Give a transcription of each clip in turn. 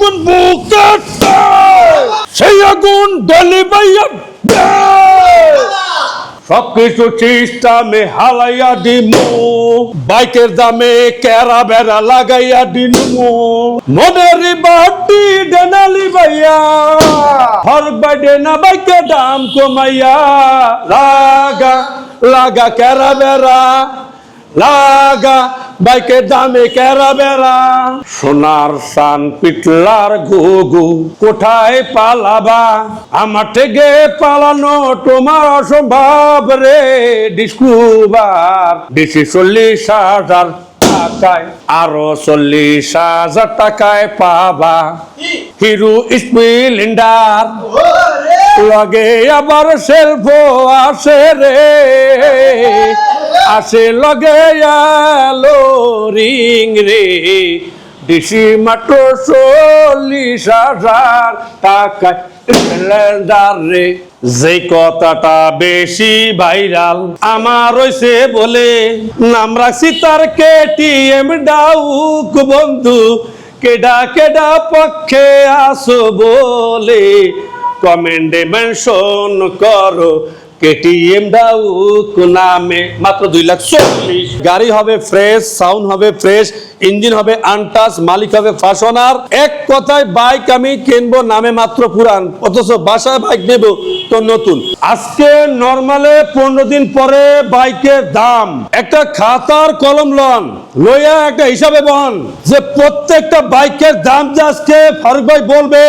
আগুন বুকে সেই আগুন ডলি বাইয়া সবকিছু সিস্টেমে হালাইয়া দিমু। বাইকের দামে কেরা বেড়া লাগাইয়া দিমু। মনের বাটি ডেনালি বাইয়া। হর বাইডে না বাইকের দাম কমাইয়া। লাগা লাগা কেরা বেড়া লাগা বাইকের দামে কেরা বেড়া। সোনার সান পিটলার ঘুঘু, কোথায় পালাবা? আমার থেকে হারানো তোমার অসম্ভব রে, ডিসকুবার। বেশি চল্লিশ হাজার টাকায়, আরও চল্লিশ হাজার টাকায় পাবা। হিরো স্প্লেন্ডার, লগে আবার সেলফো আসে রে। আসে লগে আলো রিং রে। ডিসি মাত্র চল্লিশ হাজার টাকায় রে। যে কথাটা বেশি ভাইরাল আমার হইছে বলে। নাম রাখছি তার কেটিএম ডাউক বন্ধু। কেডা কেডা পক্ষে আসো বলে। কমেন্টে মেনশন করো। কেটিএম ডাউক নামে মাত্র দুই লাখ চল্লিশ গাড়ি হবে ফ্রেশ সাউন্ড হবে ফ্রেশ ইঞ্জিন হবে আনটাস মালিক হবে ফাশনার এক কথায় বাইক আমি কিনবো নামে মাত্র পুরান, অথচ বাসায় বাইক নেব তো নতুন। আজকে নর্মালে পনেরো দিন পরে বাইকের দাম। একটা খাতার কলম লন, লইয়া একটা হিসাবে বন যে প্রত্যেকটা বাইকের দাম যে আজকে ফারুক ভাই বলবে,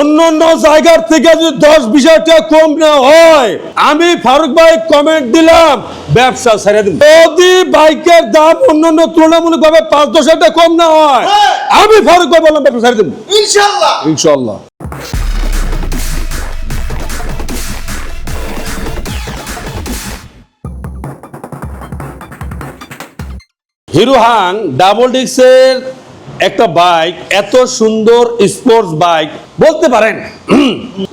অন্য অন্য জায়গার থেকে যদি দশ টাকা কম হয়, আমি ফারুক ভাই কমেন্ট দিলাম ব্যবসা ছেড়ে দিন। যদি বাইকের দাম অন্যান্য তুলনামূলকভাবে পাঁচ দশ হাজার কম না হয় আমি ফারুক ভাই বললাম ব্যবসা ছেড়ে দিন। ইনশাল্লাহ। ইনশাল্লাহ। হিরো হাং ডাবল ডিক্সের একটা বাইক এত সুন্দর স্পোর্টস বাইক বলতে পারেন।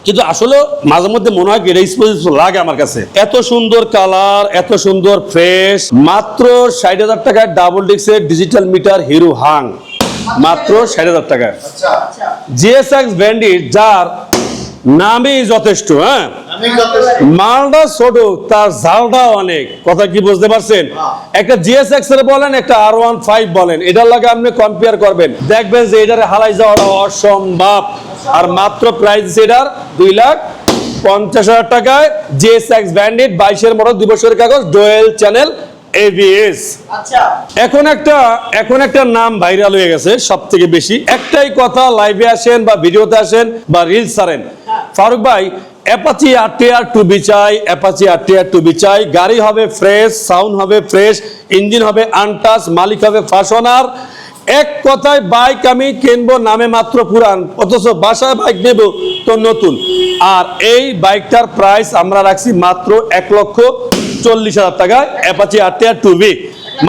কিন্তু আসলে মাঝে মধ্যে মনে হয় এটা স্পোর্টস লাগে আমার কাছে। এত সুন্দর কালার এত সুন্দর ফ্রেশ মাত্র ষাট হাজার টাকায় ডাবল ডিক্সের ডিজিটাল মিটার হিরো হাং মাত্র ষাট হাজার টাকায়। আচ্ছা। জিএসএক্স ব্র্যান্ডি যার নামই যথেষ্ট হ্যাঁ? মালটা ছোট তার জালটা অনেক। কথা কি বুঝতে পারছেন? একটা জিএসএক্স এর বলেন একটা আর ওয়ান ফাইভ বলেন এটার লাগে আপনি কম্পেয়ার করবেন। দেখবেন যে এটার হালাই যাওয়াটা অসম্ভব। আর মাত্র প্রাইস এটার দুই লাখ পঞ্চাশ হাজার টাকায় জিএসএক্স ব্যান্ডিট বাইশের মডেল দুই বছরের কাগজ ডোয়েল চ্যানেল এবিএস এখন একটা এখন একটা নাম ভাইরাল হয়ে গেছে সব থেকে বেশি। একটাই কথা লাইভে আসেন বা ভিডিওতে আসেন বা রিলস ছাড়েন। ফারুক ভাই অ্যাপাচি আরটিআর টু বি চাই অ্যাপাচি আরটিআর টু বি চাই গাড়ি হবে ফ্রেশ সাউন্ড হবে ফ্রেশ ইঞ্জিন হবে আনটাস মালিক হবে ফাশনার এক কথায় বাইক আমি কিনবো নামে মাত্র পুরান, অথচ বাসায় বাইক নেব তো নতুন। আর এই বাইকটার প্রাইস আমরা রাখছি মাত্র এক লক্ষ চল্লিশ হাজার টাকা অ্যাপাচি আরটিআর টু বি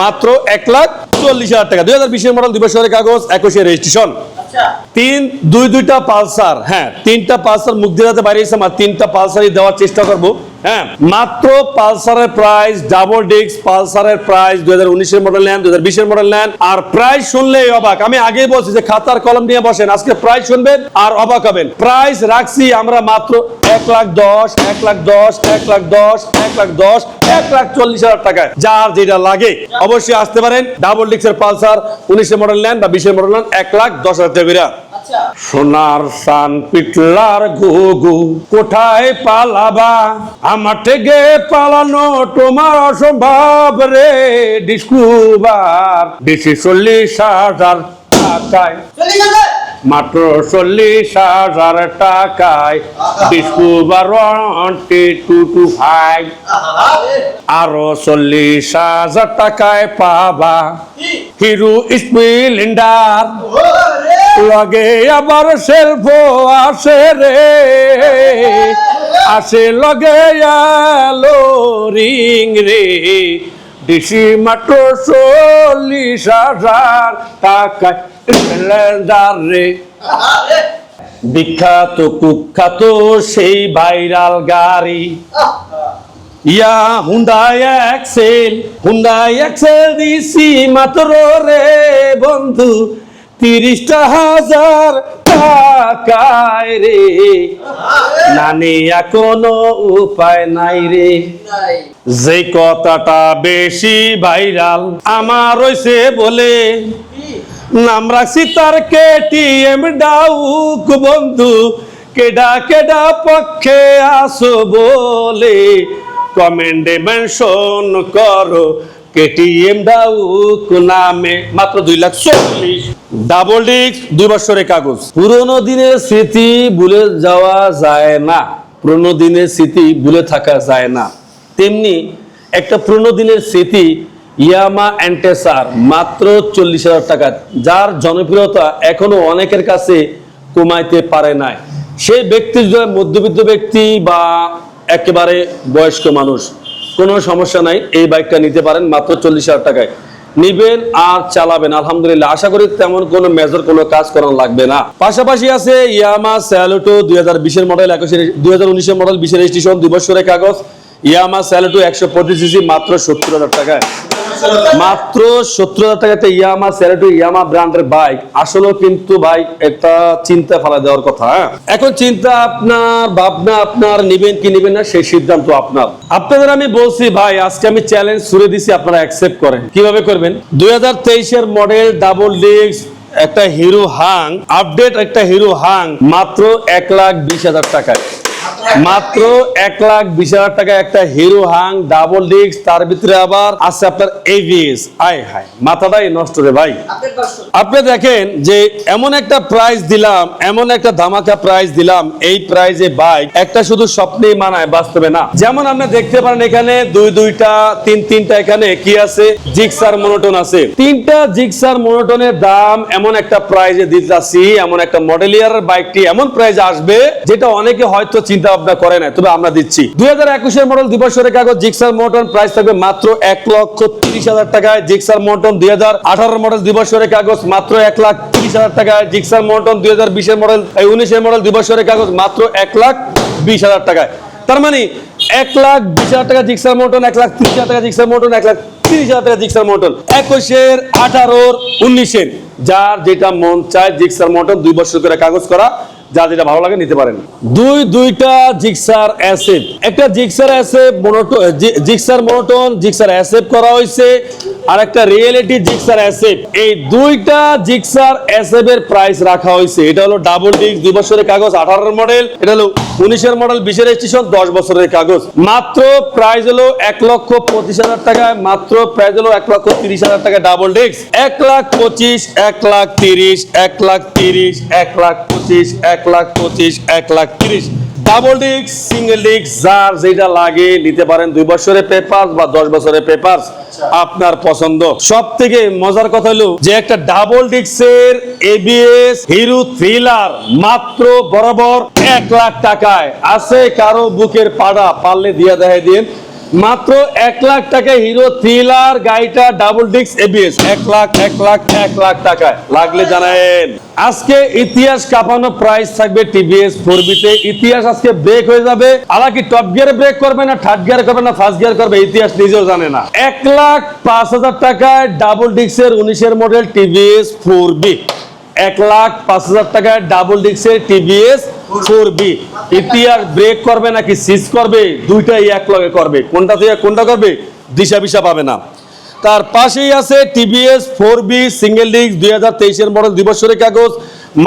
মাত্র এক লাখ চল্লিশ হাজার টাকা, দুই হাজার বিশের মডেল দুই বছরের কাগজ, একুশে রেজিস্ট্রেশন তিন, দুই, দুইটা পালসার হ্যাঁ তিনটা পালসার মুখ দিলাতে বাড়িয়েছে আমার তিনটা পালসারই দেওয়ার চেষ্টা করব হ্যাঁ। মাত্র পালসারের প্রাইস ডাবল ডিস্ক পালসারের প্রাইস দুই হাজার উনিশের মডেল নেন, দুই হাজার বিশের মডেল নেন, আর প্রাইস শুনলেই অবাক। আমি আগেই বলছি যে খাতার কলম নিয়ে বসেন, আজকে প্রাইস শুনবেন আর অবাক হবেন। প্রাইস রাখছি আমরা মাত্র এক লাখ দশ এক লাখ দশ এক লাখ দশ এক লাখ দশ এক লাখ চল্লিশ হাজার টাকায়। যার যেটা লাগে। অবশ্যই আসতে পারেন। ডাবল ডিস্কের পালসার উনিশের মডেল নেন বা বিশের মডেল নেন এক লাখ দশ হাজার টাকা আচ্ছা। সোনার সান পিটলার ঘুঘু কোথায় পালাবা? আমার থেকে পালানো তোমার অসম্ভব রে ডিসকুবার বেশি চল্লিশ হাজার টাকায়। মাত্র চল্লিশ হাজার টাকায় ডিসকুবার ওয়ান্টি টু টু ফাইভ। আরও চল্লিশ হাজার টাকায় পাবা। হিরো স্প্লেন্ডার লগে আবার সেলফো আসে রে। আসে লগে আলো রিং রে। ডিসি মাত্র চল্লিশ হাজার টাকায় বিখ্যাত, কুখ্যাত সেই ভাইরাল গাড়ি। Yeah Hyundai Excel Hyundai Excel দিছি মাত্র রে বন্ধু। তিরিশটা হাজার টাকায় রে। নানি কোনো উপায় নাই রে। যে কথাটা বেশি ভাইরাল, আমার হইছে বলে। নাম রাখছি তার কেটিএম ডাউক বন্ধু। কেডা কেডা পক্ষে আসো বলে? কমেন্টে মেনশন করো, কেটিএম ডাউক নামে। মাত্র দুই লাখ চল্লিশ। ডাবল ডিস্ক দুই বছরের কাগজ। পুরোনো দিনের স্মৃতি ভুলে যাওয়া যায় না। পুরোনো দিনের স্মৃতি ভুলে থাকা যায় না। তেমনি একটা পুরোনো দিনের স্মৃতি ইয়ামা অ্যান্টেসার মাত্র চল্লিশ হাজার টাকা। যার জনপ্রিয়তা এখনও অনেকের কাছে কমাইতে পারে নাই। সেই ব্যক্তি যদি মধ্যবিত্ত ব্যক্তি বা একেবারে বয়স্ক মানুষ, কোনো সমস্যা নাই, এই বাইকটা নিতে পারেন মাত্র চল্লিশ হাজার টাকায়। নিবেন আর চালাবেন, আলহামদুলিল্লাহ। আশা করি তেমন কোনো মেজর কোনো কাজ করানো লাগবে না। পাশাপাশি আছে ইয়ামা স্যালোটো দুই হাজার বিশের মডেল একুশের দুই হাজার উনিশের মডেল বিশের রেজিস্ট্রেশন দুই বছরের কাগজ। ইয়ামা স্যালোটো একশো পঁচিশ সিসি মাত্র সত্তর হাজার টাকায়। মাত্র সত্তর হাজার টাকাতে ইয়ামা স্যারেটো ইয়ামা ব্র্যান্ডের বাইক। আসলেও কিন্তু ভাই একটা চিন্তা ফেলা দেওয়ার কথা হ্যাঁ? এখন চিন্তা আপনার, ভাবনা আপনার, নিবেন কি নিবেন না, সেই সিদ্ধান্ত আপনার। আপনাদের আমি বলছি, ভাই, আজকে আমি চ্যালেঞ্জ ছুড়ে দিছি, আপনারা অ্যাকসেপ্ট করেন। কীভাবে করবেন? দুই তেইশের মডেল ডাবল ডিস্ক একটা হিরো হাং আপডেট একটা হিরো হাং মাত্র এক লাখ বিশ হাজার টাকায়। মাত্র এক লাখ বিশ হাজার টাকা একটা হিরো হাং ডাবল ডিস্ক তার ভিতরে আবার আছে আপনার এভিএস আয় হায় মাথাটাই নষ্ট রে ভাই। আপনি দেখেন যে এমন একটা প্রাইস দিলাম এমন একটা ধামাকা প্রাইস দিলাম এই প্রাইজে বাইক একটা শুধু স্বপ্নেই মানায় বাস্তবে না। যেমন আপনি দেখতে পারেন এখানে দুই দুইটা তিন তিনটা এখানে কি আছে? জিক্সার মনোটন আছে। তিনটা জিক্সার মনোটনের দাম এমন একটা প্রাইজে দিতেছি এমন একটা মডেল ইয়ারের বাইকটি এমন প্রাইজে আসবে যেটা অনেকে হয়তো চিন্তা ভাবনা করে না তবে আমরা দিচ্ছি। দুই হাজার একুশের মডেল দিবসের কাগজ জিক্সার মনোটন প্রাইস থাকবে মাত্র এক লক্ষ তিরিশ হাজার টাকায়। জিক্সার মনোটন দুই হাজার আঠারো মডেল দিবসের কাগজ মাত্র এক লাখ তিরিশ হাজার টাকায়। জিক্সার মনোটন দুই হাজার বিশের মডেল উনিশের মডেল দিবসের কাগজ মাত্র এক লাখ বিশ হাজার টাকায়। তার মানে এক লাখ বিশ হাজার টাকা জিক্সার মোটন এক লাখ তিরিশ হাজার টাকা জিক্সার মোটন এক লাখ তিরিশ হাজার টাকা জিক্সার মোটন একুশের, আঠারোর, উনিশের, যার যেটা মন চায় জিক্সার মোটন দুই বছর করে কাগজ করা। যা যেটা ভালো লাগে নিতে পারেন। দুই, দুইটা জিক্সার অ্যাসেপ। একটা Gixxer SF monotone Gixxer monotone, Gixxer SF করা হয়েছে। আর একটা রিয়েলিটি জিক্সার অ্যাসেপ। এই দুইটা জিক্সার অ্যাসেপের প্রাইস রাখা হয়েছে। এটা হলো ডাবল ডিস্ক দুই বছরের কাগজ, আঠারোর মডেল এটা হলো উনিশের মডেল বিশের স্টেশন দশ বছরের কাগজ। মাত্র প্রাইস হলো এক লক্ষ পঁচিশ হাজার টাকায়। মাত্র প্রাইস হলো এক লক্ষ তিরিশ হাজার টাকা ডাবল ডিস্ক এক লাখ পঁচিশ, এক লাখ তিরিশ, এক লাখ তিরিশ, এক লাখ পঁচিশ এক লাখ পঁচিশ এক লাখ তিরিশ। ডাবল ডিস্ক সিঙ্গেল ডিস্ক যার যেটা লাগে নিতে পারেন দুই বছরের পেপার বা দশ বছরের পেপার আপনার পছন্দ। সব থেকে মজার কথা হলো যে একটা ডাবল ডিস্কের এবিএস হিরো থ্রিলার মাত্র বরাবর এক লাখ টাকায়। আছে কারও বুকের পাড়া পারলে দিয়ে দেখাই দিন মাত্র এক লাখ টাকায় হিরো থ্রিলার, গাড়িটা ডাবল ডিস্ক এবিএস এক লাখ এক লাখ এক লাখ টাকায়। লাগলে জানায়েন। আজকে ইতিহাস কাঁপানো প্রাইস থাকবে টিভিএস ফোর বিতে ইতিহাস আজকে ব্রেক হয়ে যাবে। আলাকি টপ গিয়ারে ব্রেক করবে না থার্ড গিয়ার করবে না ফার্স্ট গিয়ার করবে? ইতিহাস নিজেও জানে না। এক লাখ পাঁচ হাজার টাকায় ডাবল ডিস্কের উনিশের মডেল টিভিএস ফোর বি এক লাখ পাঁচ হাজার টাকায় ডাবল ডিক্সের টিভিএস ফোর বি ইতিহাস ব্রেক করবে নাকি সিজ করবে? দুইটাই এক লগে করবে। কোনটা থেকে কোনটা করবে? দিশা বিশা পাবে না। তার পাশেই আছে TVS four V single disc দুই হাজার তেইশের মডেল দিবসরের কাগজ,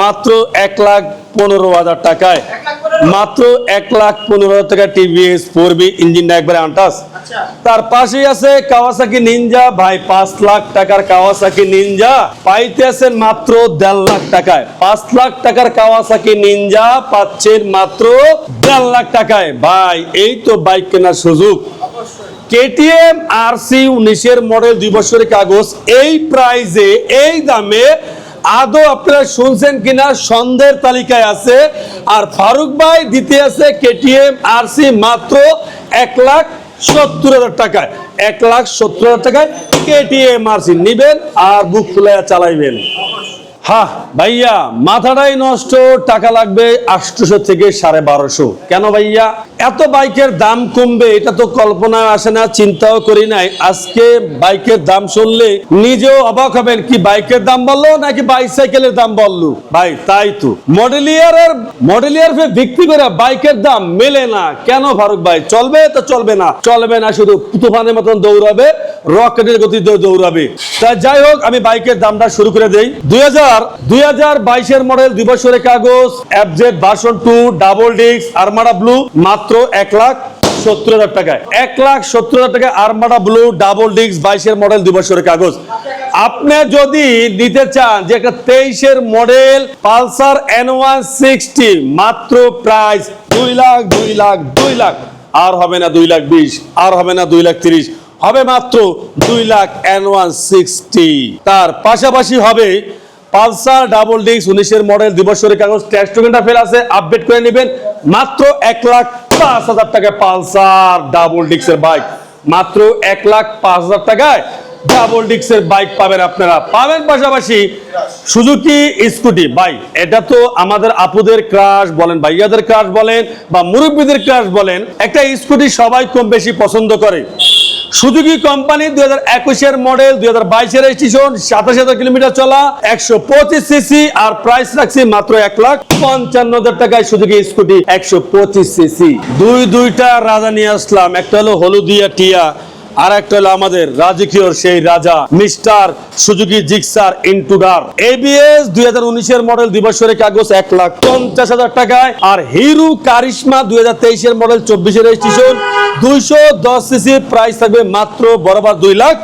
মাত্র এক লাখ পনেরো হাজার টাকায়। মাত্র এক লাখ পনেরো হাজার টাকা টিভিএস ফোর বি ইঞ্জিনটা একবারে আনটাস। আচ্ছা। তার পাশেই আছে কাওয়াসাকি নিনজা ভাই পাঁচ লাখ টাকার কাওয়াসাকি নিনজা পাইতে আছেন মাত্র দেড় লাখ টাকায়। পাঁচ লাখ টাকার কাওয়াসাকি নিনজা পাচ্ছেন মাত্র দেড় লাখ টাকায়। ভাই এই তো বাইক কেনার সুযোগ। কেটিএম আর সি উনিশের মডেল দুই বছরের কাগজ। এই প্রাইজে এই দামে আদৌ আপনারা শুনছেন কিনা সন্দেহের তালিকায় আছে। আর ফারুক ভাই দিতে আছে কেটিএম আর সি মাত্র এক লাখ সত্তর হাজার টাকায়। এক লাখ সত্তর হাজার টাকায় কেটিএম আর সি নিবেন আর বুক ফুলাইয়া চালাইবেন। হ্যাঁ ভাইয়া, মাথাটাই নষ্ট, টাকা লাগবে আটশোশো থেকে সাড়ে বারোশো। কেন ভাইয়া? এত বাইকের দাম কমবে, এটা তো কল্পনায় আসে না, চিন্তাও করি নাই। আজকে বাইকের দাম শুনলে নিজেও অবাক হবেন, কি বাইকের দাম বলল নাকি বাইসাইকেলের দাম বলল ভাই, তাই তো। মডেলিয়ারের মডেলিয়ার ভিত্তি করে বাইকের দাম মেলে না। কেন ফারুক ভাই, চলবে তো চলবে না। চলবে না, শুধু তুফানের মতন দৌড়াবে, রকেটের গতিতে দৌড়াবে। তা যাই হোক, আমি বাইকের দামটা শুরু করে দেই। দুই হাজার দুই হাজার বাইশের মডেল দুই বছরের কাগজ FZ version two double disc Armada blue মাত্র এক লাখ সত্তর হাজার টাকায়। এক লাখ সত্তর হাজার আরমাডা ব্লু ডাবল ডিস্ক বাইশের মডেল দুই বছরের কাগজ। আপনি যদি নিতে চান যে একটা তেইশের model Pulsar N one sixty, মাত্র প্রাইস দুই লাখ দুই লাখ দুই লাখ। আর হবে না দুই লাখ বিশ, আর হবে না দুই লাখ তিরিশ, হবে মাত্র দুই লাখ এন ওয়ান সিক্সটি। তার পাশাপাশি হবে পালসার ডাবল ডিস্ক উনিশের মডেল দুই বছরের কাগজ ট্যাক্স টোকেনটা ফেল আছে আপডেট করে নেবেন। মাত্র এক লাখ পাঁচ হাজার টাকায় পালসার ডাবল ডিস্কের বাইক মাত্র এক লাখ পাঁচ হাজার টাকায় ডাবল ডিস্কের বাইক পাবেন আপনারা। পাবেন পাশাপাশি সুজুকি স্কুটি বাইক এটা তো আমাদের আপুদের ক্রাশ বলেন, ভাইয়াদের ক্রাশ বলেন বা মুরব্বীদের ক্রাশ বলেন, একটা স্কুটি সবাই কম বেশি পছন্দ করে। সুজুকি কোম্পানি দুই হাজার একুশের মডেল, দুই হাজার বাইশের রেজিস্ট্রেশন সাতাশ হাজার কিলোমিটার চলা, একশো পঁচিশ সিসি আর প্রাইস রাখছি মাত্র এক লাখ পঞ্চান্ন হাজার টাকায় সুজুকি স্কুটি একশো পঁচিশ সিসি দুই দুইটা রাজা নিয়ে আসলাম, একটা হলো হলুদিয়া টিয়া আর একটা হলো আমাদের রাজকীয় সেই রাজা, mister Suzuki Gixxer Intruder. ABS দুই হাজার উনিশের মডেল বছরের কাগজ এক লাখ পঞ্চাশ হাজার টাকায় আর হিরু কারিশমা দুই হাজার তেইশের মডেল চব্বিশের রেজিস্ট্রেশন দুইশো দশ সিসি প্রাইস থাকবে মাত্র বরাবর দুই লাখ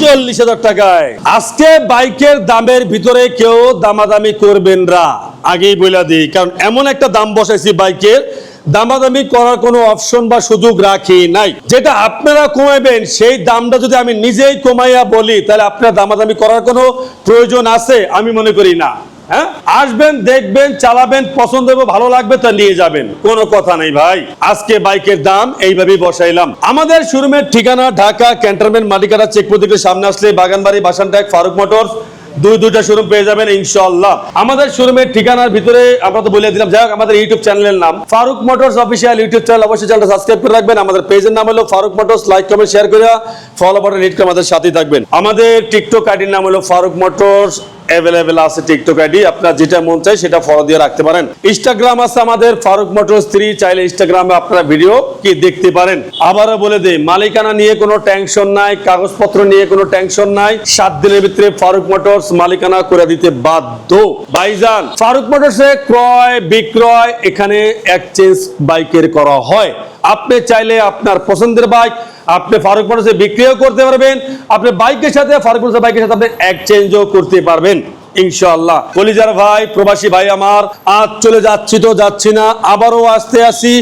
চল্লিশ হাজার টাকায়। আজকে বাইকের দামের ভিতরে কেউ দামাদামি করবেন না। আগেই বলে দিই, কারণ এমন একটা দাম বসাইছি বাইকের দামাদামি করার কোনো অপশন বা সুযোগ রাখি নাই। যেটা আপনারা কমাবেন, সেই দামটা যদি আমি নিজেই কমাইয়া বলি, তাহলে আপনারা দামাদামি করার কোনো প্রয়োজন আছে? আমি মনে করি না। হ্যাঁ? আসবেন, দেখবেন, চালাবেন, পছন্দ হবে, ভালো লাগবে, তা নিয়ে যাবেন। কোনো কথা নেই ভাই। আজকে বাইকের দাম এইভাবেই বসাইলাম। আমাদের শোরুমের ঠিকানা ঢাকা ক্যান্টনমেন্ট মালিকারা চেক প্রতীকের সামনে আসলে বাগানবাড়ি বাসানটাক ফারুক মোটরস। দুই দুইটা শোরুম পেয়ে যাবেন ইনশাল্লাহ আমাদের শোরুমের ঠিকানার ভিতরে আমরা তো বলে দিলাম, যাই আমাদের ইউটিউব চ্যানেলের নাম। Farooq motors official YouTube channel অবশ্যই চ্যানেলটা সাবস্ক্রাইব করে রাখবেন। আমাদের পেজের নাম হলো Farooq motors like comment share করে ফলো বাটন হিট করে আমাদের সাথেই থাকবেন। আমাদের টিকটক আইডির নাম হলো ফারুক মোটরস অ্যাভেলেবেল আছে টিকটক আইডি আপনার যেটা মন চাই সেটা ফলো দিয়ে রাখতে পারেন। ইনস্টাগ্রাম আছে আমাদের ফারুক মোটরস থ্রি চাইলে ইনস্টাগ্রামে আপনারা ভিডিও কি দেখতে পারেন। আবারও বলে দেই, মালিকানা নিয়ে কোনো টেনশন নাই, কাগজপত্র নিয়ে কোনো টেনশন নাই, সাত দিনের ভিতরে ফারুক মোটরস মালিকানা করে দিতে বাধ্য। ভাইজান ফারুক মোটরসে ক্রয়, বিক্রয় এখানে এক্সচেঞ্জ বাইকের করা হয়। আপনি চাইলে আপনার পছন্দের বাইক আপনি ফারুক মোটরসে বিক্রিও করতে পারবেন। আপনি বাইকের সাথে, ফারুক মোটরসের বাইকের সাথে আপনি এক্সচেঞ্জও করতে পারবেন। ইনশাআল্লাহ। কলিজার ভাই, প্রবাসী ভাই আমার, আজ চলে যাচ্ছি তো যাচ্ছি না, আবারও আসতে আসি।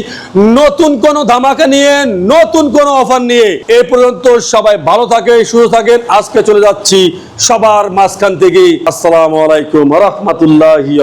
নতুন কোন ধামাকা নিয়ে, নতুন কোন অফার নিয়ে। এ পর্যন্ত সবাই ভালো থাকে, সুস্থ থাকেন। আজকে চলে যাচ্ছি সবার মাঝখান থেকে। আসসালামু আলাইকুম রহমতুল্লাহি